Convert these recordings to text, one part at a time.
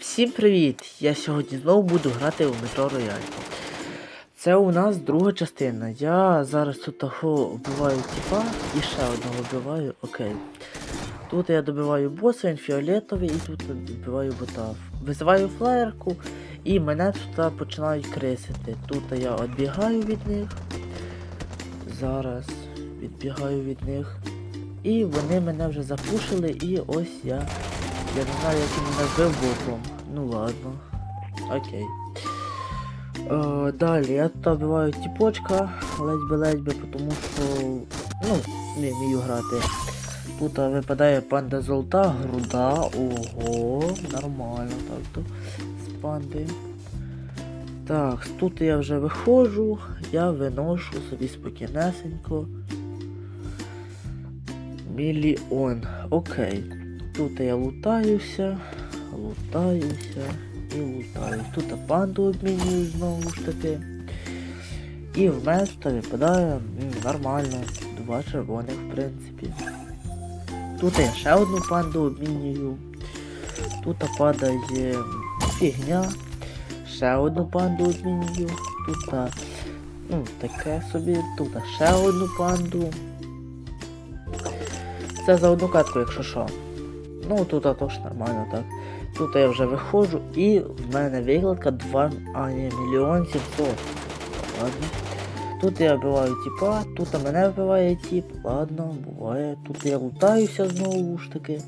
Всім привіт! Я сьогодні знову буду грати у метро Рояль. Це у нас друга частина. Я зараз тут вбиваю тіпа і ще одного вбиваю, окей. Тут я добиваю боса, він фіолетовий, і тут вбиваю бота. Визиваю флаєрку і мене тут починають крисити. Тут я відбігаю від них. Зараз відбігаю від них. І вони мене вже запушили, і ось я. Я не знаю, як він мене вбив боком. Ну ладно. Окей. Е, далі я тут вбиваю тіпочка, ледьби-ледьби, тому що. Ну, не вмію грати. Тут е, випадає панда золота, груда, ого, нормально так то з панди. Так, тут я вже виходжу, я виношу собі спокійнесенько. Мільйон. Окей. Тут я лутаюся, лутаюся і лутаюсь. Тут панду обмінюю знову ж таки. І в место випадає нормально. Два червоних, в принципі. Тут я ще одну панду обмінюю. Тут падає фігня. Ще одну панду обмінюю. Тут ну, таке собі. Тут ще одну панду. Це за одну катку, якщо що. Ну тут також нормально так. Тут я вже виходжу і в мене викладка 2 а ні, мільйон 700. Ладно. Тут я вбиваю тіпа, тут мене вбиває тіп, ладно, буває. Тут я лутаюся знову ж таки.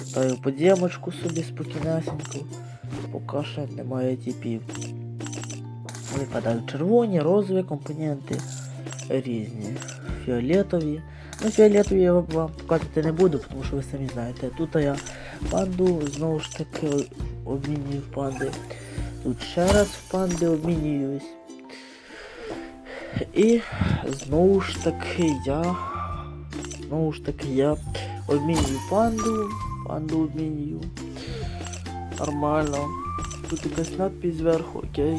Лутаю подємочку собі спокійнесенько. Поки ще немає тіпів. Випадають червоні, розові компоненти різні. Фіолетові. Ну, фіолетові я вам показувати не буду, тому що ви самі знаєте. Тут я панду знову ж таки обмінюю панди. Тут ще раз в панди обмінююсь. І знову ж таки я. Знову ж таки я обмінюю панду. Панду обмінюю. Нормально. Тут якась надпись зверху, окей.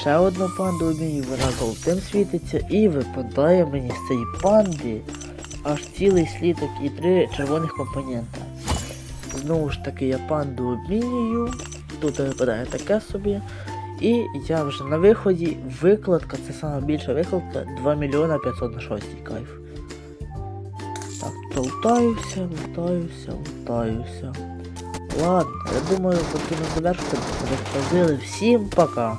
Ще одну панду обмінюю, вона золотим світиться і випадає мені з цієї панди аж цілий сліток і три червоних компонента. Знову ж таки я панду обмінюю. Тут випадає таке собі. І я вже на виході викладка, це саме більша викладка 2 мільйона 506 кайф. Так, то лутаюся, лутаюся, лутаюся. Ладно, я думаю, потрібно завершити, бо Всім пока!